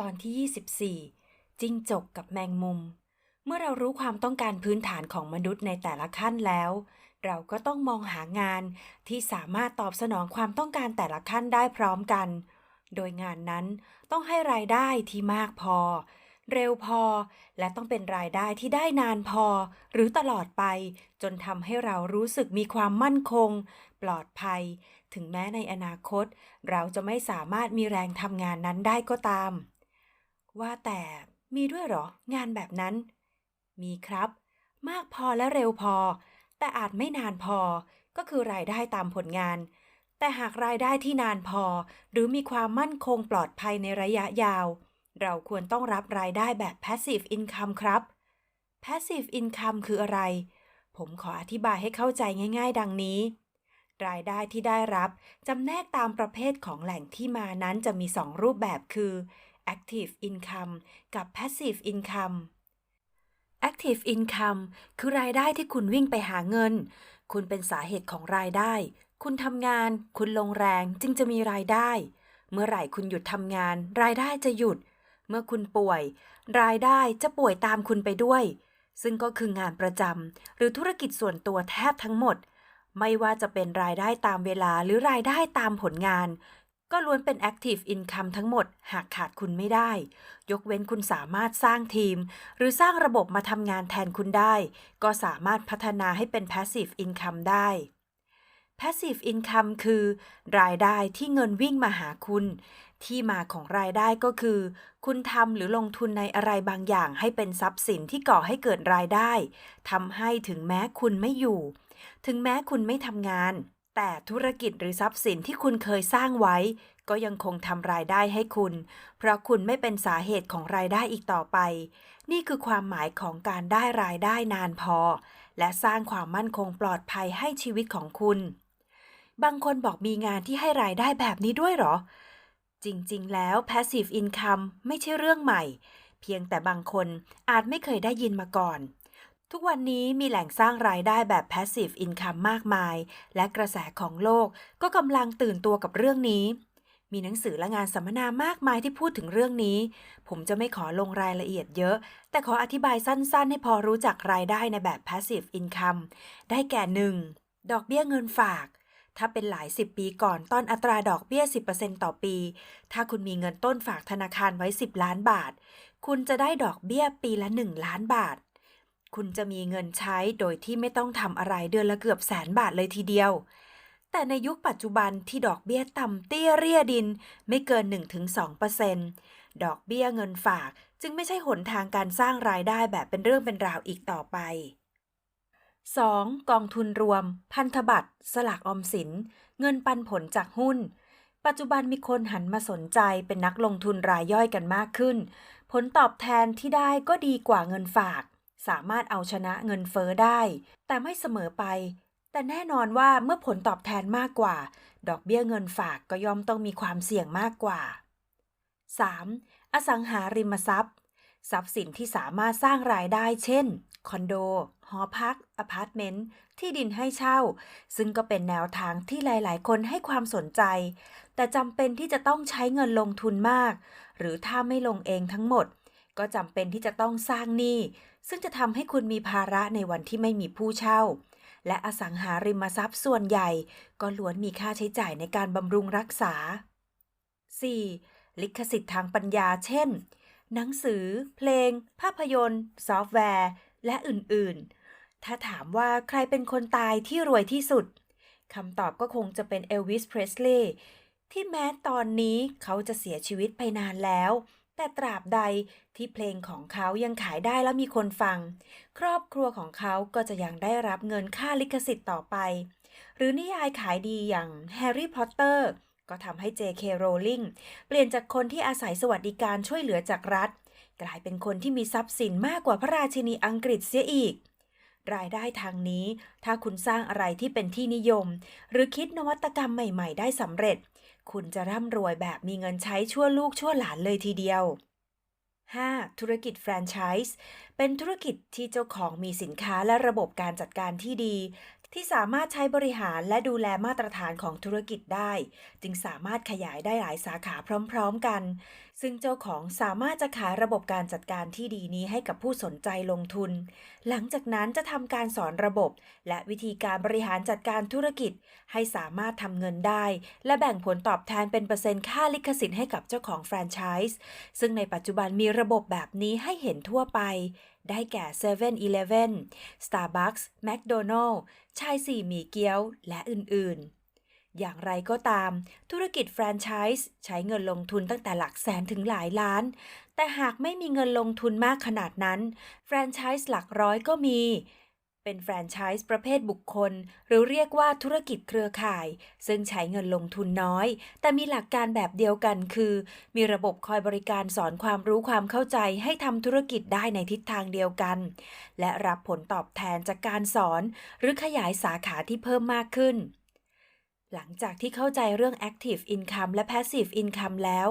ตอนที่ 24 จิ้งจกกับแมงมุม เมื่อเรารู้ความต้องการพื้นฐานของมนุษย์ในแต่ละขั้นแล้ว เราก็ต้องมองหางานที่สามารถตอบสนองความต้องการแต่ละขั้นได้พร้อมกัน โดยงานนั้นต้องให้รายได้ที่มากพอ เร็วพอ และต้องเป็นรายได้ที่ได้นานพอ หรือตลอดไป จนทำให้เรารู้สึกมีความมั่นคง ปลอดภัย ถึงแม้ในอนาคต เราจะไม่สามารถมีแรงทำงานนั้นได้ก็ตาม ว่าแต่มีด้วยหรองานแบบนั้น มีครับ มากพอและเร็วพอ แต่อาจไม่นานพอก็คือรายได้ตามผลงาน แต่หากรายได้ที่นานพอ หรือมีความมั่นคงปลอดภัยในระยะยาว เราควรต้องรับรายได้แบบ passive income ครับ passive income คืออะไร ผมขออธิบายให้เข้าใจง่าย ๆ ดังนี้ รายได้ที่ได้รับจำแนกตามประเภทของแหล่งที่มานั้นจะมี 2 รูปแบบคือ active income กับ passive income active income คือรายได้ที่คุณวิ่งไปหาเงิน คุณเป็นสาเหตุของรายได้ คุณทำงาน คุณลงแรงจึงจะมีรายได้ เมื่อไหร่คุณหยุดทำงาน รายได้จะหยุด เมื่อคุณป่วย รายได้จะป่วยตามคุณไปด้วย ซึ่งก็คืองานประจำหรือธุรกิจส่วนตัวแทบทั้งหมด ไม่ว่าจะเป็นรายได้ตามเวลาหรือรายได้ตามผลงาน ก็ล้วนเป็น Active Income ทั้งหมดหากขาดคุณไม่ได้ ยกเว้นคุณสามารถสร้างทีม หรือสร้างระบบมาทำงานแทนคุณได้ ก็สามารถพัฒนาให้เป็น Passive Income ได้ Passive Income คือ รายได้ที่เงินวิ่งมาหาคุณ ที่มาของรายได้ก็คือ คุณทำหรือลงทุนในอะไรบางอย่างให้เป็นทรัพย์สินที่ก่อให้เกิดรายได้ทำให้ถึงแม้คุณไม่อยู่ ถึงแม้คุณไม่ทำงาน แต่ธุรกิจหรือทรัพย์สินที่คุณเคยสร้างไว้ ก็ยังคงทำรายได้ให้คุณ เพราะคุณไม่เป็นสาเหตุของรายได้อีกต่อไป นี่คือความหมายของการได้รายได้นานพอ และสร้างความมั่นคงปลอดภัยให้ชีวิตของคุณ บางคนบอกมีงานที่ให้รายได้แบบนี้ด้วยหรอ จริงๆ แล้ว passive income ไม่ใช่เรื่องใหม่ เพียงแต่บางคนอาจไม่เคยได้ยินมาก่อน ทุกวันนี้มีแหล่งสร้างรายได้แบบ passive income มากมาย และกระแสของโลกก็กำลังตื่นตัวกับเรื่องนี้ มีหนังสือและงานสัมมนามากมายที่พูดถึงเรื่องนี้ ผมจะไม่ขอลงรายละเอียดเยอะ แต่ขออธิบายสั้นๆ ให้พอรู้จักรายได้ในแบบ passive income ได้แก่ 1. ดอกเบี้ยเงินฝาก ถ้าเป็นหลายสิบปีก่อนตอนอัตราดอกเบี้ย 10%ต่อปี ถ้าคุณมีเงินต้นฝากธนาคารไว้ 10 ล้านบาท คุณจะได้ดอกเบี้ยปีละ 1 ล้านบาท คุณจะมีเงินใช้โดยที่ไม่ต้องทำอะไรเดือนละเกือบแสนบาทเลยทีเดียว แต่ในยุคปัจจุบันที่ดอกเบี้ยต่ำเตี้ยเรียดินไม่เกิน 1-2%ดอกเบี้ยเงินฝากจึงไม่ใช่หนทางการสร้างรายได้แบบเป็นเรื่องเป็นราวอีกต่อไป 2. กองทุนรวม พันธบัตร สลากออมสิน เงินปันผลจากหุ้น ปัจจุบันมีคนหันมาสนใจเป็นนักลงทุนรายย่อยกันมากขึ้น ผลตอบแทนที่ได้ก็ดีกว่าเงินฝาก สามารถเอาชนะเงินเฟ้อได้ แต่ไม่เสมอไป แต่แน่นอนว่าเมื่อผลตอบแทนมากกว่า ดอกเบี้ยเงินฝากก็ย่อมต้องมีความเสี่ยงมากกว่า 3. อสังหาริมทรัพย์ ทรัพย์สินที่สามารถสร้างรายได้เช่น คอนโด หอพัก อพาร์ตเมนต์ ที่ดินให้เช่า ซึ่งก็เป็นแนวทางที่หลาย ๆ คนให้ความสนใจ แต่จำเป็นที่จะต้องใช้เงินลงทุนมาก หรือถ้าไม่ลงเองทั้งหมด ก็จำเป็นที่จะต้องสร้างหนี้ ซึ่งจะทำให้คุณมีภาระในวันที่ไม่มีผู้เช่า และอสังหาริมทรัพย์ส่วนใหญ่ ก็ล้วนมีค่าใช้จ่ายในการบำรุงรักษา 4. ลิขสิทธิ์ทางปัญญา เช่น หนังสือ เพลง ภาพยนตร์ ซอฟต์แวร์ และอื่น ๆ ถ้าถามว่าใครเป็นคนตายที่รวยที่สุดคำตอบก็คงจะเป็นเอลวิส เพรสลีย์ที่แม้ตอนนี้เขาจะเสียชีวิตไปนานแล้ว แต่ตราบใดที่เพลงของเขายังขายได้และมีคนฟัง ครอบครัวของเขาก็จะยังได้รับเงินค่าลิขสิทธิ์ต่อไป หรือนิยายขายดีอย่างแฮร์รี่พอตเตอร์ก็ทำให้ J.K. Rowling เปลี่ยนจากคนที่อาศัยสวัสดิการช่วยเหลือจากรัฐ กลายเป็นคนที่มีทรัพย์สินมากกว่าพระราชินีอังกฤษเสียอีก รายได้ทางนี้ ถ้าคุณสร้างอะไรที่เป็นที่นิยม หรือคิดนวัตกรรมใหม่ ๆ ได้สำเร็จ คุณจะร่ำรวยแบบมีเงินใช้ชั่วลูกชั่วหลานเลยทีเดียว 5. ธุรกิจแฟรนไชส์เป็นธุรกิจที่เจ้าของมีสินค้าและระบบการจัดการที่ดี ที่สามารถใช้บริหารและดูแลมาตรฐานของธุรกิจได้ จึงสามารถขยายได้หลายสาขาพร้อมๆกัน ซึ่งเจ้าของสามารถจะขายระบบการจัดการที่ดีนี้ให้กับผู้สนใจลงทุน หลังจากนั้นจะทำการสอนระบบ และวิธีการบริหารจัดการธุรกิจ ให้สามารถทำเงินได้ และแบ่งผลตอบแทนเป็นเปอร์เซ็นต์ค่าลิขสิทธิ์ให้กับเจ้าของแฟรนไชส์ซึ่งในปัจจุบันมีระบบแบบนี้ให้เห็นทั่วไป ได้แก่ 7 e เ e ่ e อ Starbucks McDonald ชายสี่หมี่เกี๊ยว และอื่น ๆ อย่างไรก็ตาม ธุรกิจแฟรนไชส์ใช้เงินลงทุนตั้งแต่หลักแสนถึงหลายล้าน แต่หากไม่มีเงินลงทุนมากขนาดนั้น แฟรนไชส์หลักร้อยก็มี เป็นแฟรนไชส์ประเภทบุคคล หรือเรียกว่าธุรกิจเครือข่าย ซึ่งใช้เงินลงทุนน้อย แต่มีหลักการแบบเดียวกันคือ มีระบบคอยบริการสอนความรู้ความเข้าใจให้ทำธุรกิจได้ในทิศทางเดียวกัน และรับผลตอบแทนจากการสอน หรือขยายสาขาที่เพิ่มมากขึ้น หลังจากที่เข้าใจเรื่อง Active Income และ Passive Income แล้ว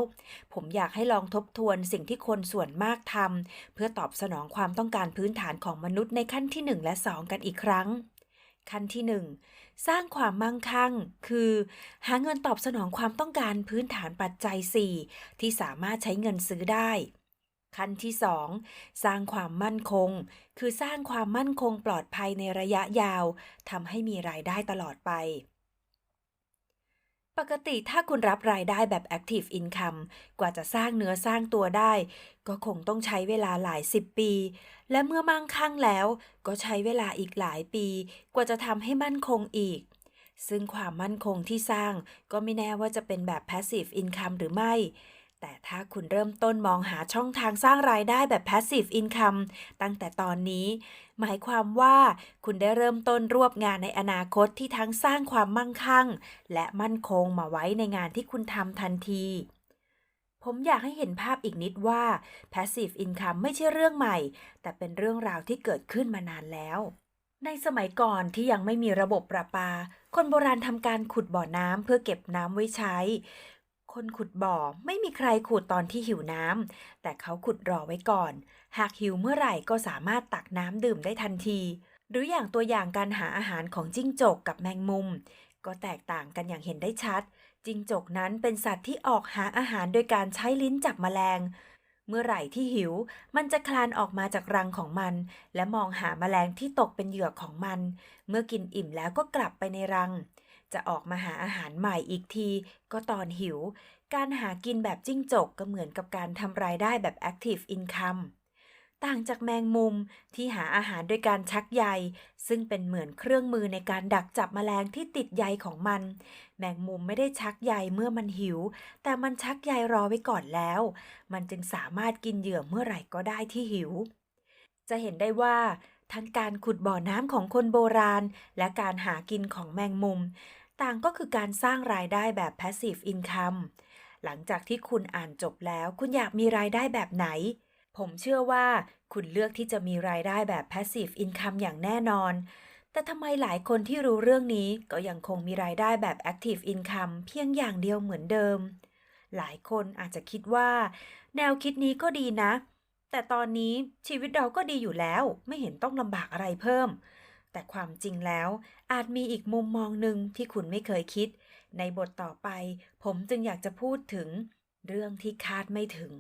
ผมอยากให้ลองทบทวนสิ่งที่คนส่วนมากทำเพื่อตอบสนองความต้องการพื้นฐานของมนุษย์ในขั้นที่ 1 และ 2 กันอีกครั้ง ขั้นที่ 1 สร้างความมั่งคั่ง คือ หาเงินตอบสนองความต้องการพื้นฐานปัจจัย 4 ที่สามารถใช้เงินซื้อได้ขั้นที่ 2 สร้างความมั่นคง คือสร้างความมั่นคงปลอดภัยในระยะยาวทำให้มีรายได้ตลอดไป ปกติถ้าคุณรับรายได้แบบ Active Income กว่าจะสร้างเนื้อสร้างตัวได้ ก็คงต้องใช้เวลาหลายสิบปี และเมื่อมั่งคั่งแล้ว ก็ใช้เวลาอีกหลายปี กว่าจะทำให้มั่นคงอีก ซึ่งความมั่นคงที่สร้างก็ไม่แน่ว่าจะเป็นแบบ Passive Income หรือไม่ แต่ถ้าคุณเริ่มต้นมองหาช่องทางสร้างรายได้แบบ Passive Income ตั้งแต่ตอนนี้ หมายความว่าคุณได้เริ่มต้นรวบงานในอนาคตที่ทั้งสร้างความมั่งคั่ง และมั่นคงมาไว้ในงานที่คุณทำทันที ผมอยากให้เห็นภาพอีกนิดว่า Passive Income ไม่ใช่เรื่องใหม่ แต่เป็นเรื่องราวที่เกิดขึ้นมานานแล้วในสมัยก่อนที่ยังไม่มีระบบประปา คนโบราณทำการขุดบ่อน้ำเพื่อเก็บน้ำไว้ใช้ คนขุดบ่อไม่มีใครขุดตอนที่หิวน้ำแต่เขาขุดรอไว้ก่อน หากหิวเมื่อไหร่ก็สามารถตักน้ำดื่มได้ทันที หรืออย่างตัวอย่างการหาอาหารของจิ้งจกกับแมงมุม ก็แตกต่างกันอย่างเห็นได้ชัด จิ้งจกนั้นเป็นสัตว์ที่ออกหาอาหารโดยการใช้ลิ้นจับแมลง เมื่อไหร่ที่หิว มันจะคลานออกมาจากรังของมัน และมองหาแมลงที่ตกเป็นเหยื่อของมัน เมื่อกินอิ่มแล้วก็กลับไปในรัง จะออกมาหาอาหารใหม่อีกที ก็ตอนหิว การหากินแบบจิ้งจกก็เหมือนกับการทำรายได้แบบ Active Income ต่างจากแมงมุมที่หาอาหารโดยการชักใย ซึ่งเป็นเหมือนเครื่องมือในการดักจับแมลงที่ติดใยของมัน แมงมุมไม่ได้ชักใยเมื่อมันหิว แต่มันชักใยรอไว้ก่อนแล้ว มันจึงสามารถกินเหยื่อเมื่อไหร่ก็ได้ที่หิว จะเห็นได้ว่าทั้งการขุดบ่อน้ำของคนโบราณ และการหากินของแมงมุม ต่างก็คือการสร้างรายได้แบบ passive income หลังจากที่คุณอ่านจบแล้ว คุณอยากมีรายได้แบบไหน ผมเชื่อว่าคุณเลือกที่จะมีรายได้แบบ passive income อย่างแน่นอน แต่ทำไมหลายคนที่รู้เรื่องนี้ก็ยังคงมีรายได้แบบ active income เพียงอย่างเดียวเหมือนเดิม หลายคนอาจจะคิดว่า แนวคิดนี้ก็ดีนะ แต่ตอนนี้ชีวิตเราก็ดีอยู่แล้ว ไม่เห็นต้องลำบากอะไรเพิ่ม แต่ความจริงแล้ว อาจมีอีกมุมมองหนึ่งที่คุณไม่เคยคิด ในบทต่อไป ผมจึงอยากจะพูดถึง เรื่องที่คาดไม่ถึง